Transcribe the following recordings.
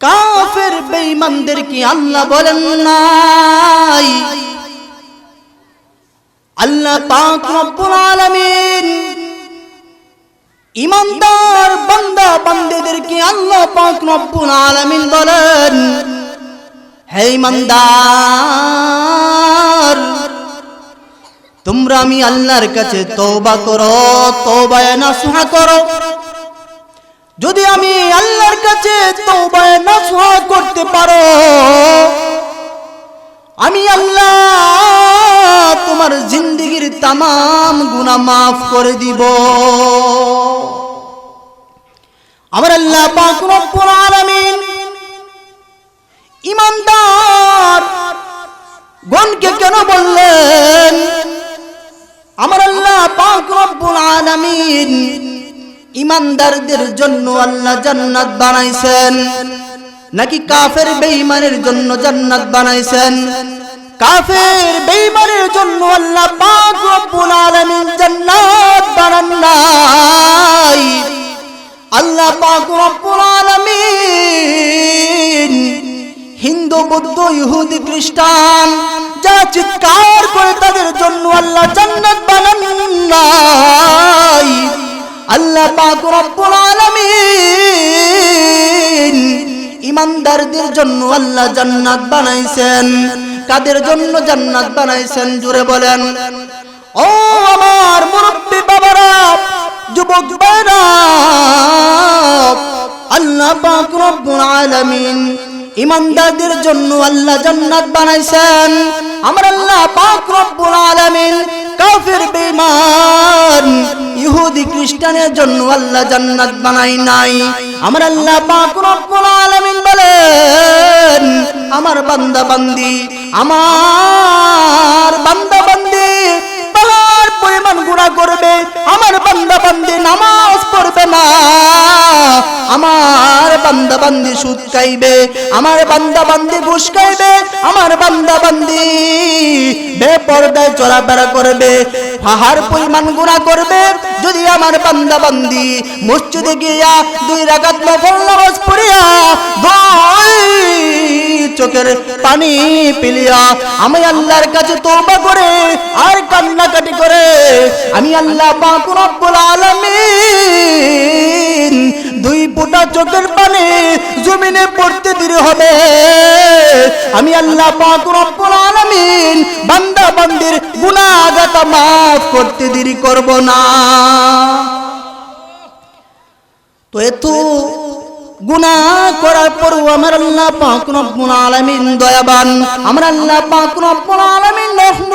কাফের বেঈমানদের কি আল্লাহ বলেন নাই? আল্লাহ পাক রব্বুল আলামিন। ইমানদার বান্দা বান্দেদের কি আল্লাহ পাক রব্বুল আলামিন বলেন? হে ইমানদার, তোমরা আমি আল্লাহর কাছে তওবা করো তওবায়ে নাসুহা করো। যদি আমি আল্লাহর কাছে তওবায়ে নাসুহা করতে পারো, আমি আল্লাহ তোমার জিন্দগির তামাম গুনাহ মাফ করে দিব। আমার আল্লাহ আলামিন ইমানদার গণকে কেন বললেন? আমার আল্লাহ পাক রব্বুল আলামিন ইমানদারদের জন্য আল্লাহ জান্নাত বানাইছেন। নাকি কাফের বেঈমানের জন্য জান্নাত বানাইছেন? কাফের বেঈমানের জন্য আল্লাহ পাক রব্বুল আলামিন জান্নাত বানান নাই। আল্লাহ পাক রব্বুল আলামিন হিন্দু, বৌদ্ধ, ইহুদি, খ্রিস্টান, যা চিৎকার করে তাদের জন্য আল্লাহ জান্নাত বানান নাই। আল্লাহ পাক রব্বুল আলামিন ইমানদারদের জন্য আল্লাহ জান্নাত বানাইছেন। কাদের জন্য জান্নাত বানাইছেন? জুড়ে বলেন। ও আমার মুরব্বী বাবারা, যুবক ভাইরা, আল্লাহ পাক রব্বুল আলামিন ইমানদারদের জন্য আল্লাহ জান্নাত বানাইছেন। আমার আল্লাহ পাক রব্বুল আলামিন কাফির, বেঈমান, ইহুদি, খ্রিস্টানের জন্য আল্লাহ জান্নাত বানাই নাই। আমার আল্লাহ পাক রব্বুল আলামিন বলেন, আমার বান্দা বান্দি, আমার বান্দা বান্দি পরিমাণ গুণা করবে, আমার বান্দা বান্দি নামাজ পড়বে না। আমার বান্দা বান্দি সুদ খাইবে, আমার বান্দা বান্দি ঘুষ খাইবে, আমার বান্দা বান্দি বেপরদায় চলাফেরা করবে, পাহাড় পরিমাণ গুণা করবে। যদি আমার বান্দা বান্দি মসজিদে গিয়া দুই রাগাত নফল নামাজ পড়িয়া দুই চোখের পানি পিলিয়া, আমি আল্লাহর কাছে তওবা করে আর কান্নাকাটি করে, আমি আল্লাহ পাক রব্বুল দুই ফোঁটা চোখের পানি জমিনে পড়তে দেরি হবে। আমি আল্লাহ পাক রব্বুল বান্দা বান্দির গুনাহগাত মাফ করতে দেরি করব না। তো এত গুনা করার পরও আমার আল্লাহ পাক রব্বুল আলামিন দয়াবান। আমার আল্লাহ পাক রব্বুল আলামিন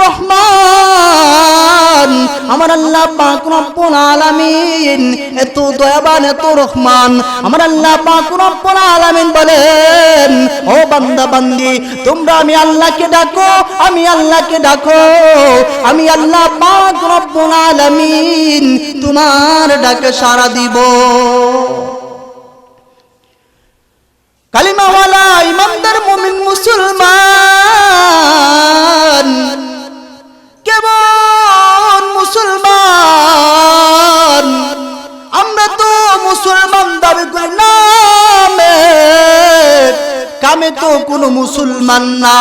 রহমান। আমার আল্লাহ পাক রব্বুল আলামিন এত দয়াবান, এত রহমান। আমার আল্লাহ পাক রব্বুল আলামিন বলেন, ও বান্দা, বান্দি, তোমরা আমি আল্লাহকে ডাকো, আমি আল্লাহকে ডাকো। আমি আল্লাহ পাক রব্বুল আলামিন তোমার ডাকে সাড়া দিব। কালিমাওয়ালা ইমানদার মুমিন মুসলমান। কামে তো কোনো মুসলমান না।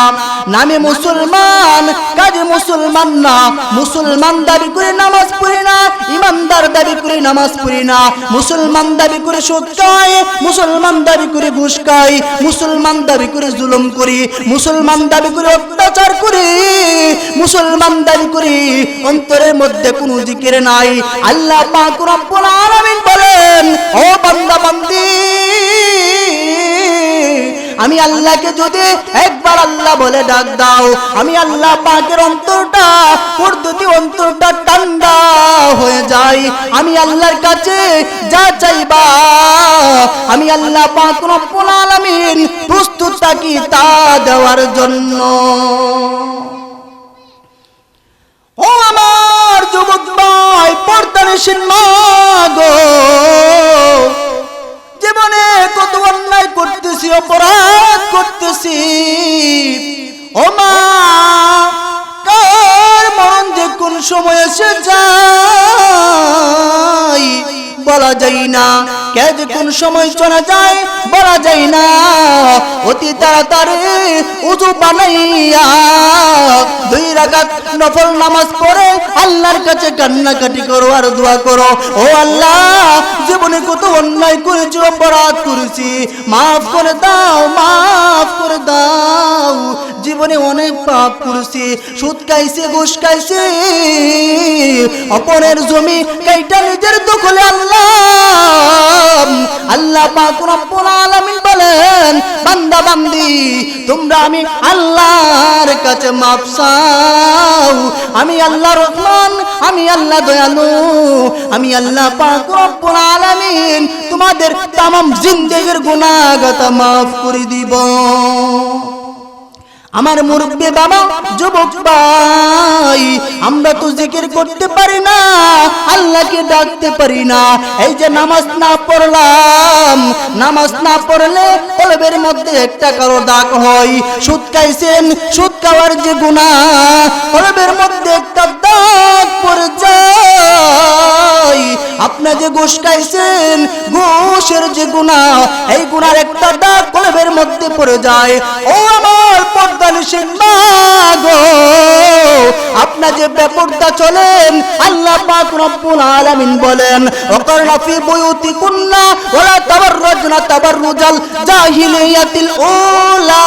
নামে মুসলমান, কাজে মুসলমান না। মুসলমান দাবি করে নামাজ পড়ি না, ইমানদার দাবি করে নামাজ পড়ি না। মুসলমান দাবি করে সুদ মুসলমান দাবি করে ঘুষ মুসলমান দাবি করে জুলুম করি। মুসলমান দাবি করে অত্যাচার করি। মুসলমান দাবি করি অন্তরের মধ্যে কোনো জিকির নাই। আল্লাহ পাক রব্বুল আলামিন বলেন, ও বান্দা, বান্দি আমি আল্লাহকে যদি একবার আল্লাহ বলে ডাক দাও, আমি আল্লাহ পাকের অন্তরটা পদ্ধতি অন্তরটা ঠান্ডা হয়ে যায়। আমি আল্লাহর কাছে যা চাইবা, আমি আল্লাহ পাক রব্বুল আলামিন প্রস্তুত থাকি তা দেওয়ার জন্য। ও আমার যুবক ভাই পর্দানিসীন গো অপরাধ করতেছি। ও মা কার মরণ যে কোন সময় এসে যায়? বলা যায় না। কে যে কোন সময় চলে যায়, বলা যায় না। অতি তাড়াতাড়ি উজু বানাইয়া দুই রাকাত নফল নামাজ পড়ে আল্লাহর কাছে কান্নাকাটি করো আর দোয়া করো। ও আল্লাহ, জীবনে কত অন্যায় করেছি, অপরাধ করেছি। মাফ করে দাও, মাফ করে দাও। জীবনে অনেক পাপ করেছি, সুদ খাইছে, ঘুষ খাইছে। অপরের জমি কাইটা নিজের দখলে আল্লাহ আল্লাহ পাক রব্বুল আলামিন বলেন, বান্দা বান্দি, তোমরা আমি আল্লাহর কাছে মাপ আমি আল্লাহ রহমান, আমি আল্লাহ দয়ালু, আমি আল্লাহ পাক রব্বুল আলামিন তোমাদের তামাম জিন্দেগির গুনাহগাত মাফ করে দিব। আমার মুরব্বী বাবা, যুবক ভাই, আমরা তো জিকির করতে পারি না, আল্লাহকে ডাকতে পারি না। এই যে নামাজ না পড়লাম, নামাজ না পড়লে কলবের মধ্যে একটা কারও ডাক হয়। সুদ খাইছেন, সুদ খাওয়ার যে গুণা কলবের মধ্যে একটা দাগ পড়ে যায়। আপনার যে ঘুষ খাইছেন, ঘুষের যে গুণা এই গুণার একটা দাগ কলবের মধ্যে পড়ে যায়। ও আমার পর্দানিসীন গো। আপনার যে বেপরদা চলেন, আল্লাহ পাক রব্বুল আলামিন বলেন, ওকারনা ফি বুয়ুতিকুন্না ওয়ালা তাবাররাজনা তাবাররুজাল জাহিলিয়াতিল উলা।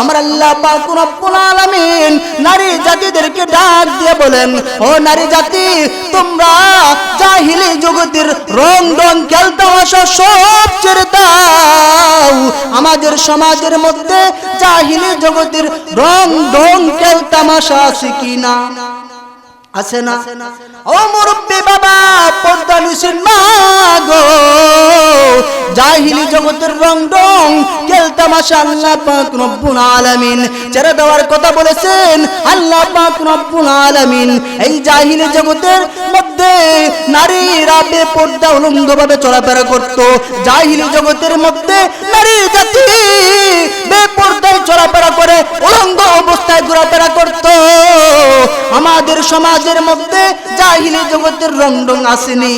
আমার আল্লাহ পাক রব্বুল আলামিন নারী জাতিদেরকে ডাক দিয়ে বলেন, ও নারী জাতি, তোমরা জাহিলি জগতের রং রং খেলতামাশা সব ছেড়ে দাও। আমাদের সমাজের মধ্যে জাহিলি জগতের রং রং খেলতামাশা আছে কিনা আছে না? ও মুরব্বী বাবা পর্দা নিছেন মা গো। জাহিলি জগতের রং রং খেলতামাশা আল্লাহ পাক রব্বুল আলামিন। ছেড়ে দেওয়ার কথা বলেছেন আল্লাহ পাক রব্বুল আলামিন। এই জাহিলি জগতের মধ্যে নারীরা বেপর্দা উলঙ্গভাবে চলাফেরা করত। জাহিলি জগতের মধ্যে নারী জাতি বেপর্দায় চলাফেরা করে উলঙ্গ অবস্থায় ঘোরাফেরা করত। আমাদের সমাজের মধ্যে জাহিলি জগতের রং রং আসেনি।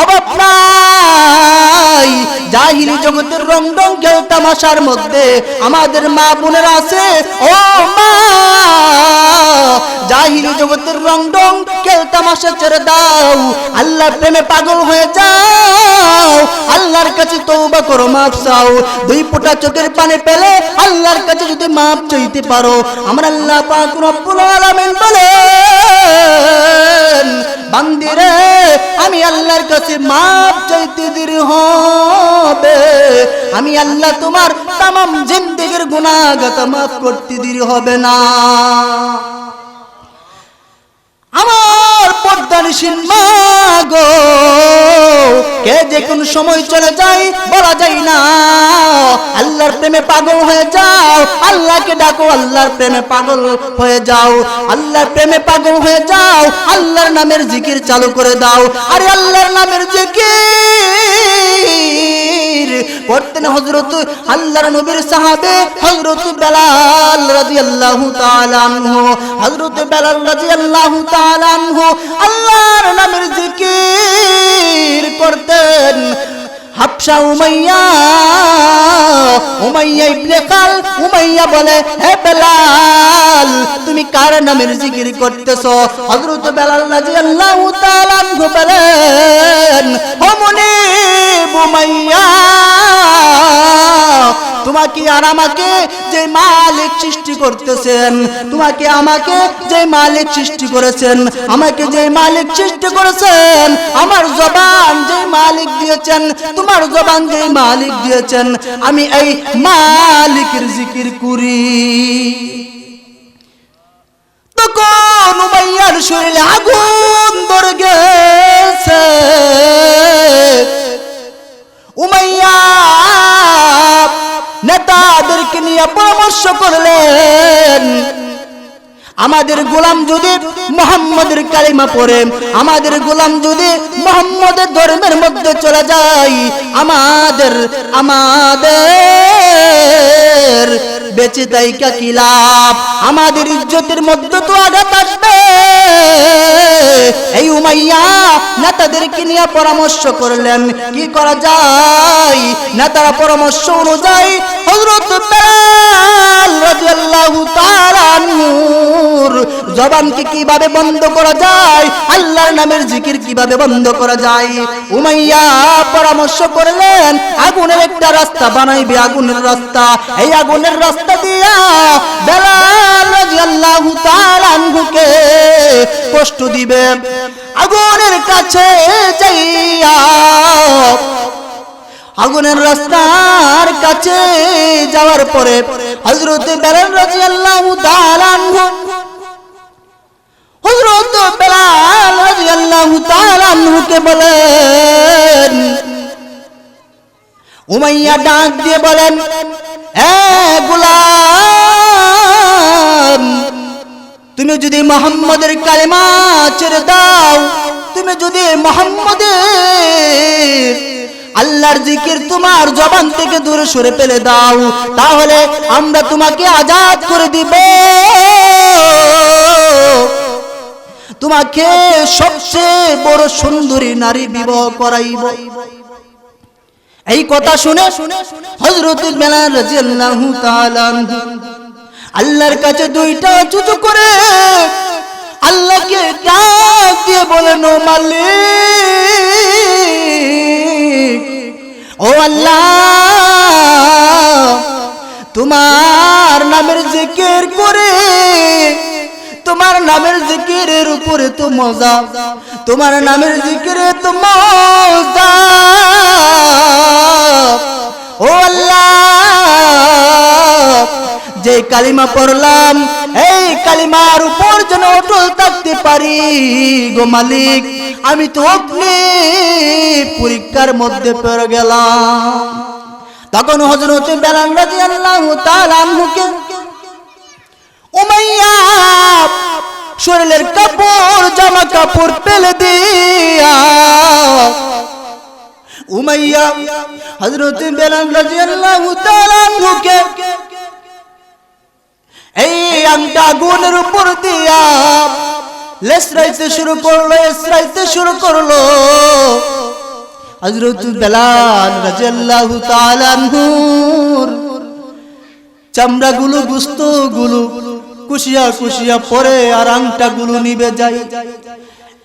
অভাব নাই। জাহিলি জগতের রং রং কেউ তামাশার মধ্যে। আমাদের মা বোনেরা আছে, ও মা। জাহিলি জগতের রং রং কেউ তামাশা ছেড়ে দাও। আল্লাহ প্রেমে পাগল হয়ে যাও। আল্লাহর কাছে তৌবা করো, মাফ চাও। দুই ফোঁটা চোখের পানি পেলে আল্লাহর কাছে যদি মাপ চাইতে পারো, আমরা আল্লাহ পাক রব্বুল আলামিন বলেন বান্দিরে, আমি আল্লাহর কাছে মাপ চাইতে দেরি হবে। আমি আল্লাহ তোমার তামাম জিন্দিগির গুণাগত মাফ করতে দেরি হবে না। আমার পর্দানিসীন মা গো। কে যে কোন সময় চলে যায়, বলা যায় না। আল্লাহর প্রেমে পাগল হয়ে যাও। আল্লাহকে ডাকো, আল্লাহর প্রেমে পাগল হয়ে যাও। আল্লাহর প্রেমে পাগল হয়ে যাও। আল্লাহর নামের জিকির চালু করে দাও। আরে আল্লাহর নামের জিকির। করতেন হজরত আল্লাহর নবীর সাহাবে হজরত বেলাল রাদিয়াল্লাহু তাআলা আনহু। হজরত বেলাল রাদিয়াল্লাহু আল্লাহর নামের জিকির করতেন। হাফসা উমাইয়া উমাইয়া ইবনে খাল, উমাইয়া বলে, হে বেলাল, তুমি কার নামের জিকির করতেছো? হযরত বেলাল রাদিয়াল্লাহু তাআলা আনহু বলেন, ও মুনিব উমাইয়া তোমাকে আর আমাকে যে মালিক সৃষ্টি করতেছেন, তোমাকে আমাকে যে মালিক সৃষ্টি করেছেন, আমাকে যে মালিক সৃষ্টি করেছেন, আমার জবান যে মালিক দিয়েছেন, তোমার জবান যে মালিক দিয়েছেন, আমি এই মালিকের জিকির করি। তখন উমাইয়ার শরীরে আগুন ধরে গেছে। আমাদের গোলাম যদি মোহাম্মদের কালিমা পড়ে, আমাদের গোলাম যদি মোহাম্মদের ধর্মের মধ্যে চলে যায়, আমাদের আমাদের বেঁচে তাইকা কি আমাদের ইজ্জতের মধ্যে তো আঘাত আসবে। এই উমাইয়া, নেতাদেরকে নিয়ে পরামর্শ করলেন, কি করা যায়? নেতারা পরামর্শ অনুযায়ী আনহুর জবানকে কীভাবে বন্ধ করা যায়? আল্লাহর নামের জিকির কীভাবে বন্ধ করা যায়? উমাইয়া পরামর্শ করলেন, আগুনের একটা রাস্তা বানাইবে, আগুনের রাস্তা। এই আগুনের রাস্তা দিয়া বেলাল রাদিয়াল্লাহু তাআলা আনহুকে কষ্ট দিবে। আগুনের কাছে যাইয়া, আগুনের রাস্তার কাছে যাওয়ার পরে হযরত বেলাল রাদিয়াল্লাহু তাআলা আনহু, হযরত বেলাল রাদিয়াল্লাহু তাআলা আনহুকে বলেন, উমাইয়া ডাক দিয়ে বলেন তুমি যদি মোহাম্মদের কালেমা ছেড়ে দাও, তুমি যদি মোহাম্মদের আল্লাহর জিকির তোমার জবান থেকে দূরে সরে ফেলে দাও, তাহলে আমরা তোমাকে আজাদ করে দিব। তোমাকে সবচেয়ে বড় সুন্দরী নারী বিবাহ করাইব। এই কথা শুনে হযরত বেলাল রাদিয়াল্লাহু তাআলা আল্লাহর কাছে দুইটা চুচু করে আল্লাহকে ডাক দিয়ে বলেন, ও মালিক, ও আল্লাহ, তোমার নামের জিকির করে তোমার নামের জিকিরের উপরে তো মজা। তোমার নামের জিকিরে তো মজা। ও আল্লাহ, যে কালিমা পড়লাম, এই কালিমার উপর যেন অটল থাকতে পারি গো মালিক। আমি তো অগ্নি পরীক্ষার মধ্যে পড়ে গেলাম। তখন হজরত বেলাল রাদিয়াল্লাহু তাআলা আনহুকে উমাইয়া, শরীরের কাপড়, জামা কাপড় ফেলে দিয়া। উমাইয়া, হযরত বেলাল রাদিয়াল্লাহু তাআলা আনহুকে এই আংটা আগুনের উপর দিয়া লেসরাইতে শুরু করল এসরাইতে শুরু করল। হযরত বেলাল রাদিয়াল্লাহু তাআলা আনহুর চামড়াগুলো গুলো কুশিয়া কুশিয়া পরে আর আংটা গুলো নিবে যায়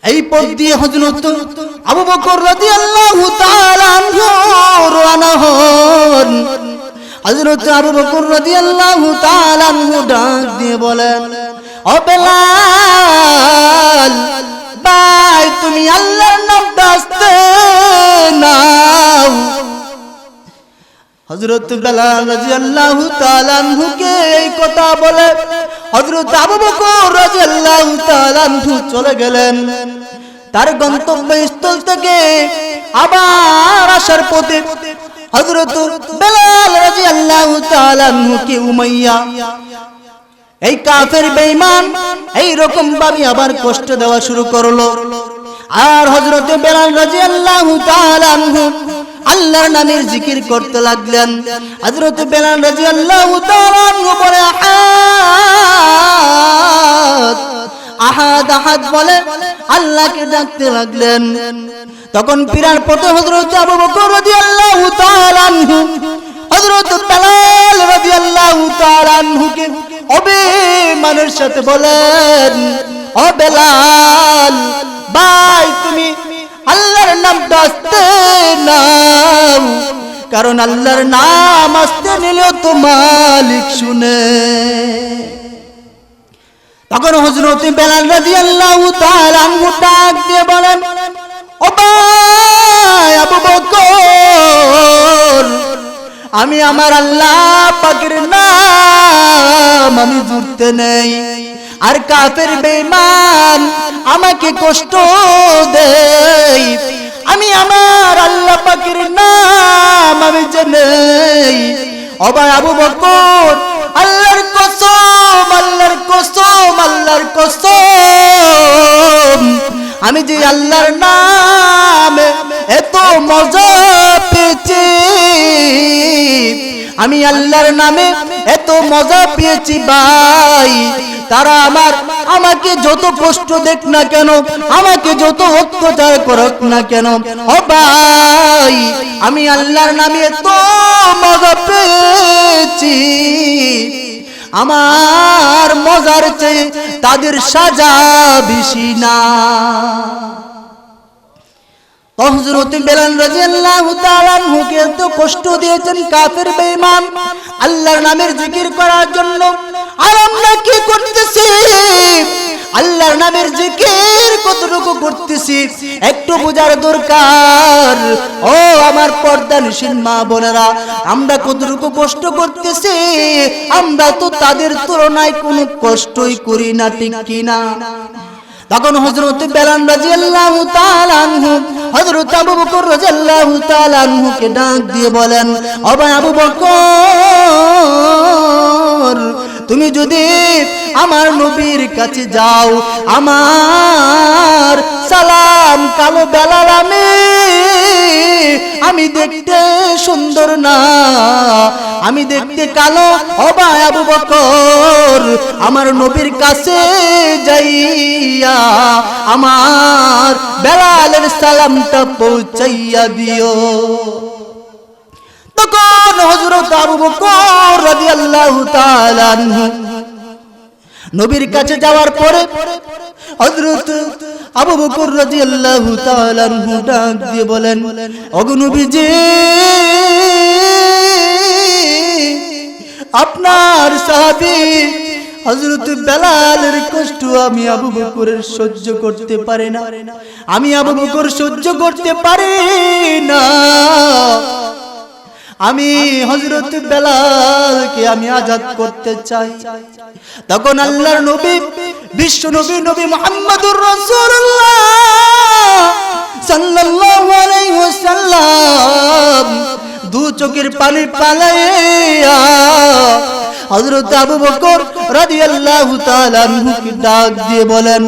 এই পথ দিয়ে হজরত আবু বকর রাদিয়াল্লাহু তাআলা আনহু হন। আবু বকর ডাক দিয়ে বলেন তুমি আল্লাহর নামটা আস্তে নাও। হযরত বেলাল এই কথা বলে হযরত আবু বকর রাদিয়াল্লাহু তাআলা চলে গেলেন। তার গন্তব্য স্থল থেকে আবার আসার পথে হযরত বেলাল রাদিয়াল্লাহু তাআলা উমাইয়া, এই কাফের বেঈমান, এই রকম ভাবে আবার কষ্ট দেওয়া শুরু করল। আর হযরতে বেলাল রাদিয়াল্লাহু তাআলা আল্লাহর নামের জিকির করতে লাগলেন। হযরত বেলাল তাআলা আনহু বলে, আহাদ। আহাদ বলে, আল্লাহকে ডাকতে লাগলেন। তখন পিরার পথে হযরত আবু বকর রাদিয়াল্লাহু তাআলা হযরত বেলাল রাদিয়াল্লাহু তাআলা আনহুকে অভিমানের সাথে বলেন, ও বেলাল, ভাই, তুমি আল্লাহর নামটা আসতে নাও। কারণ আল্লাহর নাম আসতে নিলেও তো মালিক শুনে। তখন হজরত বেলাল রাদিয়াল্লাহু আল্লাহ ডাক দিয়ে বলেন আমি আমার আল্লাহ পাকের নাম আমি জুড়তে নেই। আর কাফের বেঈমান আমাকে কষ্ট দেই আমি আমার আল্লাহ পাকের নাম আমি জেনেই অবাই আবু বকর, আল্লাহর কসম আল্লাহর কসম আল্লাহর কসম। আমি যে আল্লাহর নাম এত মজা পেয়েছি। আমি আল্লাহর নামে এত মজা পেয়েছি ভাই। তারা আমার, আমাকে যত কষ্ট দেখ না কেন, আমাকে যত অত্যাচার করুক না কেন, ও ভাই, আমি আল্লাহর নামে এত মজা পেয়েছি। আমার মজার চেয়ে তাদের সাজা বেশি না। এত কষ্ট দিয়েছেন কাফের নামের জিকির করার জন্য। আর আমরা কি নামের জিকির কতটুকু করতেছি? একটু বোঝার দরকার। ও আমার পর্দা নিশিন মা বোনেরা, আমরা কতটুকু কষ্ট করতেছি? আমরা তো তাদের তুলনায় কোনো কষ্টই করি না, ঠিক কিনা? তখন হজরত বেলান রাজিয়াল্লাহু তাআলা আনহু, হযরত আবু বকর রাদিয়াল্লাহু তাআলা আনহুকে ডাক দিয়ে বলেন ও আবু বকর তুমি যদি আমার নবীর কাছে যাও, আমার সালাম কালো বেলাল আমি আমি দেখতে সুন্দর না, আমি দেখতে কালো আবু বকর। আমার নবীর কাছে যাইয়া আমার বেলালের সালামটা পৌঁছাইয়া দিও। তখন হযরত আবু বকর রাদিয়াল্লাহু তাআলা নবীর কাছে যাওয়ার পরে হযরত আবু বকর রাদিয়াল্লাহু তাআলা ডাক দিয়ে বলেন, ওগো নবীজি, আপনার সাহাবী হযরত বেলালের কষ্ট আমি আবু বকরের সহ্য করতে পারি না। আমি আবু বকর সহ্য করতে পারি না। আমি হজরত বেলালকে আমি আজাদ করতে চাই। তখন আল্লাহর নবী, বিশ্ব নবী নবী মুহাম্মদুর রাসূলুল্লাহ সাল্লাল্লাহু আলাইহি ওয়াসাল্লাম দু চোখের পানি পালাইয়া হযরত আবু বকর রাদিয়াল্লাহু তাআলা আনহুকে ডাক দিয়ে বলেন,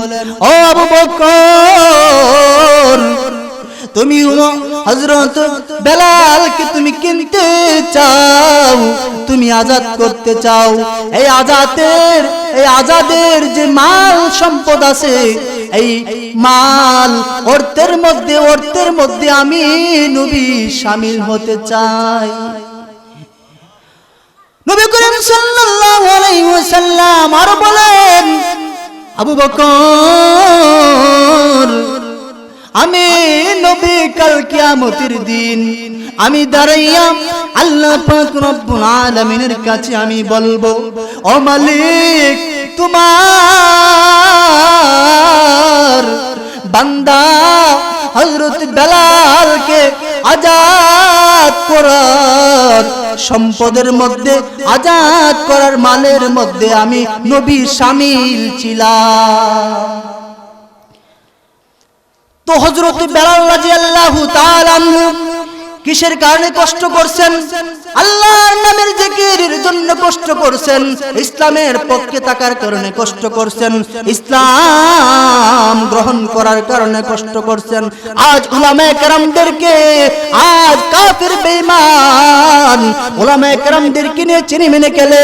ও আবু বকর, তুমি হজরত বেলালকে তুমি কিনতে চাও, তুমি আজাদ করতে চাও। এই আজাদের এই আজাদের যে মাল সম্পদ আছে, এই মাল অর্থের মধ্যে অর্থের মধ্যে আমি নবী সামিল হতে চাই। নবী করিম সাল্লাল্লাহু আলাইহি ওয়াসাল্লাম আরও বলেন, আবু বকর আমি নবী, কাল কিয়ামতের দিন। আমি দাঁড়াইয়া আল্লাহ পাক রব্বুল আলামিনের কাছে আমি বলব, ও মালিক, তোমার বান্দা হযরত বেলালকে আজাদ করার সম্পদের মধ্যে, আজাদ করার মালের মধ্যে আমি নবী শামিল ছিলাম। তো হজরত বেলাল তাআলা আনহু কিসের কারণে কষ্ট করছেন? আল্লাহর নামের জিকিরের জন্য কষ্ট করছেন। ইসলামের পক্ষে থাকার কারণে কষ্ট করছেন। ইসলাম গ্রহণ করার কারণে কষ্ট করছেন। আজ উলামায়ে কেরামদেরকে আজ কাফির বেঈমান উলামায়ে কেরামদেরকে নিয়ে চিনি মেনে গেলে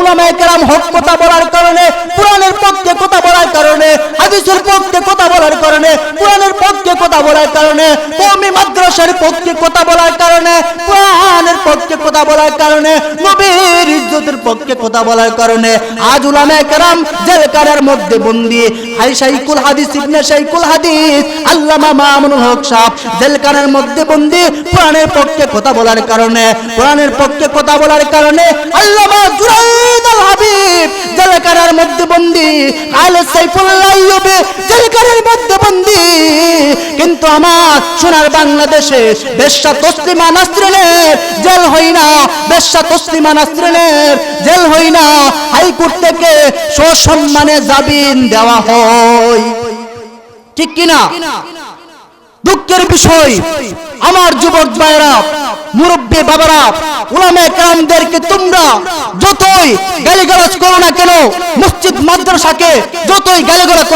উলামায়ে কেরাম হক কথা বলার কারণে, কোরআনের পক্ষে কথা বলার কারণে, হাদিসের পক্ষে কথা বলার কারণে, কোরআনের পক্ষে কথা বলার কারণে, কওমি মাদ্রাসার পক্ষে কথা কারণে, কোরআনের পক্ষে কথা বলার কারণে, নবীর ইজ্জতের পক্ষে কথা বলার কারণে, আজ উলামায়ে কেরাম জেলকারের মধ্যে বন্দী। হাই শাইকুল হাদিস, ইবনে শাইকুল হাদিস আল্লামা মামুনুল হক সাহেব জেলকারের মধ্যে বন্দী কোরআনের পক্ষে কথা বলার কারণে কোরআনের পক্ষে কথা বলার কারণে আল্লামা জুরাইদ আল হাবিব জেলকারের মধ্যে বন্দী, আলে সাইফুল্লাহ ইউবে জেলকারের মধ্যে বন্দী। কিন্তু আমার সোনার বাংলাদেশে বেশ্যা তসলিমা নাসরিনের জেল হই না, বেশ্যা তসলিমা নাসরিনের জেল হই না। হাইকোর্ট থেকে সসম্মানে জামিন দেওয়া হয়। ঠিক কিনা? দুঃখের বিষয়, আমার যুবক ভাইরা মুরব্বী বাবারা, উলামে কামদেরকে তোমরা যতই গালিগালাজ করো না কেন, মসজিদ, মাদ্রাসাকে যতই গালিগালাজ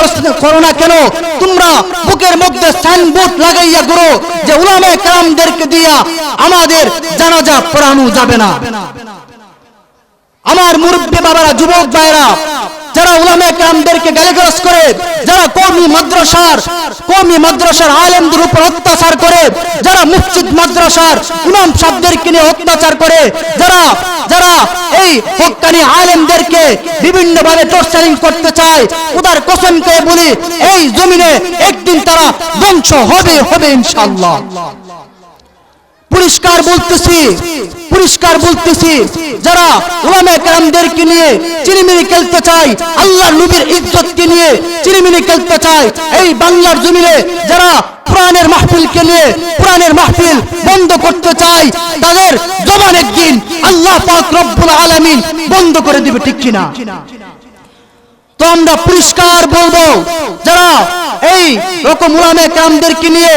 করো না কেন, তোমরা বুকের মধ্যে সাইনবোর্ড লাগাইয়া করো যে উলামে কামদেরকে দিয়া আমাদের জানাজা পড়ানো যাবে না। আমার মুরব্বী বাবারা, যুবক ভাইরা যারা উলামে কামদেরকে গালিগালাজ করে, যারা কওমি মাদ্রাসার কওমি মাদ্রাসার আলেমদের উপর অত্যাচার করে, যারা মসজিদ মাদ্রাসার ইমাম সাহেবদেরকে নিয়ে অত্যাচার করে, যারা যারা এই হক্কানি আলেমদেরকে বিভিন্ন ভাবে টর্চারিং করতে চায়, উদার কসম করে বলি, এই জমিনে একদিন তারা ধ্বংস হবে হবে ইনশাআল্লাহ। পরিষ্কার বলতেছি পরিষ্কার বলতেছি, যারা ওলামা কালামদেরকে নিয়ে চিনিমিনি খেলতে চায় আল্লাহ নবীর ইজ্জতকে নিয়ে চিনিমিনি খেলতে চায়, এই বাংলার জমিনে যারা কোরআনের মাহফিলকে নিয়ে কোরআনের মাহফিল বন্ধ করতে চায়, তাদের জবান একদিন আল্লাহ পাক রব্বুল আলামিন বন্ধ করে দিবে, ঠিক কিনা? তো আমরা পরিষ্কার বলব, যারা এই রকম উলামে কামদেরকে নিয়ে,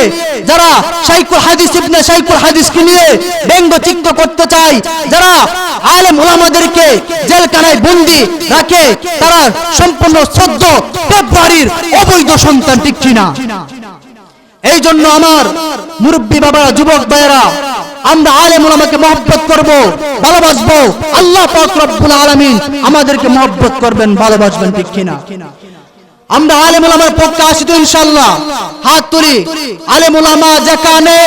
যারা সাইকুল হাদিস ইবনে সাইকুল হাদিসকে নিয়ে ব্যঙ্গচিত্ত করতে চায়, যারা আলেম উলামাদেরকে জেলখানায় বন্দি রাখে, তারা সম্পূর্ণ সদ্য ফেব্রুয়ারির অবৈধ সন্তান ঠিক কিনা? এই জন্য আমার মুরব্বী বাবা, যুবক ভাইয়েরা আমরা আলেম ওলামাকে মহব্বত করব, ভালোবাসবো। আল্লাহ পাক রব্বুল আলামিন আমাদেরকে মহব্বত করবেন, ভালোবাসবেন ঠিক কিনা? আমরা আলেম ওলামার পক্ষে আসি তো ইনশাআল্লাহ। হাত তুলি। আলেম ওলামা যেখানে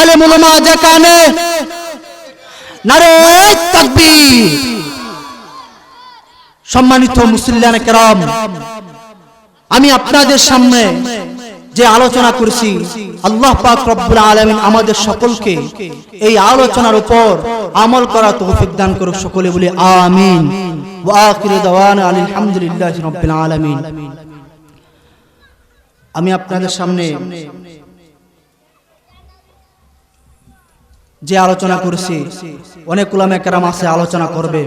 আলেম ওলামা তাকবীর। সম্মানিত মুসলিয়ান কেরাম, আমি আপনাদের সামনে যে আলোচনা করছি, আল্লাহ পাক রব্বুল আলামিন আমাদের সকলকে এই আলোচনার উপর আমল করা তৌফিক দান করুক সকলে বলি আমিন। আলহামদুলিল্লাহি রাব্বিল আলামিন। আমি আপনাদের সামনে যে আলোচনা করেছি, অনেক উলামা কেরাম আছে আলোচনা করবে।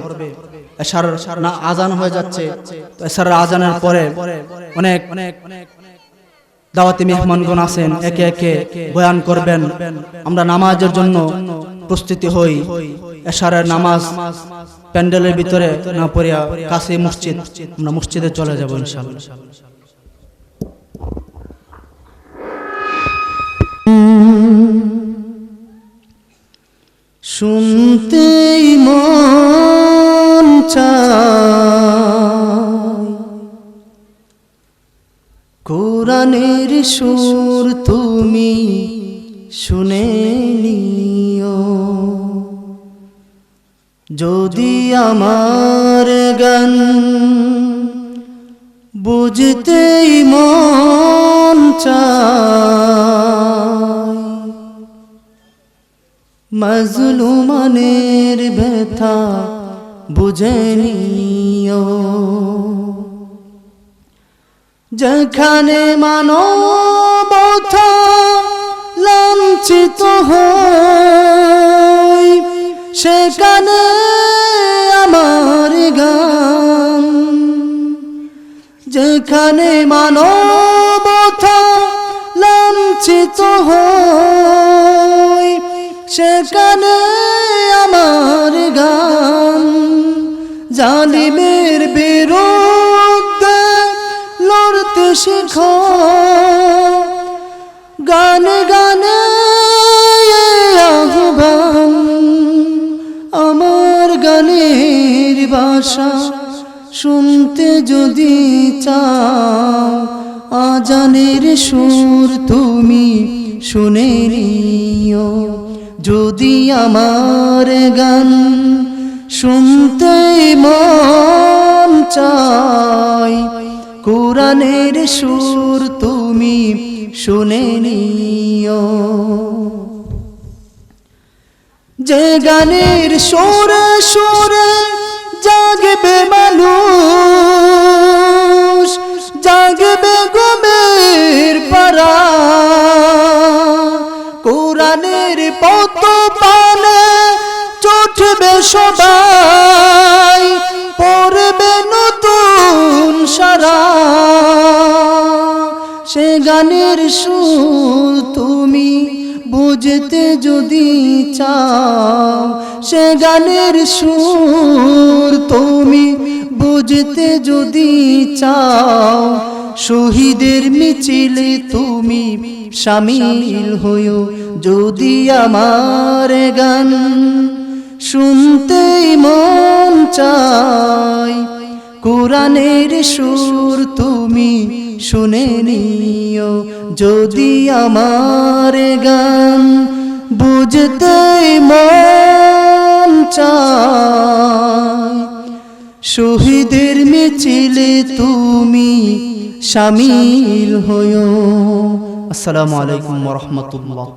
এসার না আজান হয়ে যাচ্ছে, তো এসার আজানের পরে অনেক অনেক দাওয়াতি মেহমানগণ আছেন, একে একে বয়ান করবেন। আমরা নামাজের জন্য প্রস্তুতি হই। এশারের নামাজ প্যান্ডেলের ভিতরে না পড়িয়া কাছে মসজিদ। আমরা মসজিদে চলে যাব ইনশাআল্লাহ। শুনতেই মন চায় কোরআনের সুর তুমি শুনে নিও। যদি আমার গান বুঝতেই মন মজলুমানের ব্যথা বুঝে নিও। যেখানে মানবতা লাঞ্ছিত হয়, সেখানে আমার গান। যেখানে মানবতা লাঞ্ছিত হয়, সেখানে আমার গান। জালিমের শেখ গান, গানে আহ্বান। আমার গানের ভাষা শুনতে যদি চাও, আজানের সুর তুমি শুনে নিও। যদি আমার গান শুনতে মন চাই কোরআনের সুর তুমি শুনে নিও। যে গানের সুরে সুরে জাগবে মানুষ, জাগবে গমের পারা কোরআনের পত পানে চটবে সবাই। গানের সুর তুমি বুঝতে যদি চাও, সে গানের সুর তুমি বুঝতে যদি চাও, শহীদের মিছিলে তুমি সামিল হইও যদি আমার গান। শুনতেই মন চাই কোরআনের সুর তুমি শুনে নিও, যদি আমার গান চাই শহীদের মিছিলে তুমি শামিল হও আসসালামু আলাইকুম রহমতুল্লাহ।